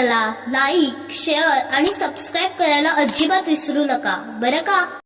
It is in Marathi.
चॅनलला लाईक शेअर आणि सबस्क्राईब करायला अजिबात विसरू नका. बरं का?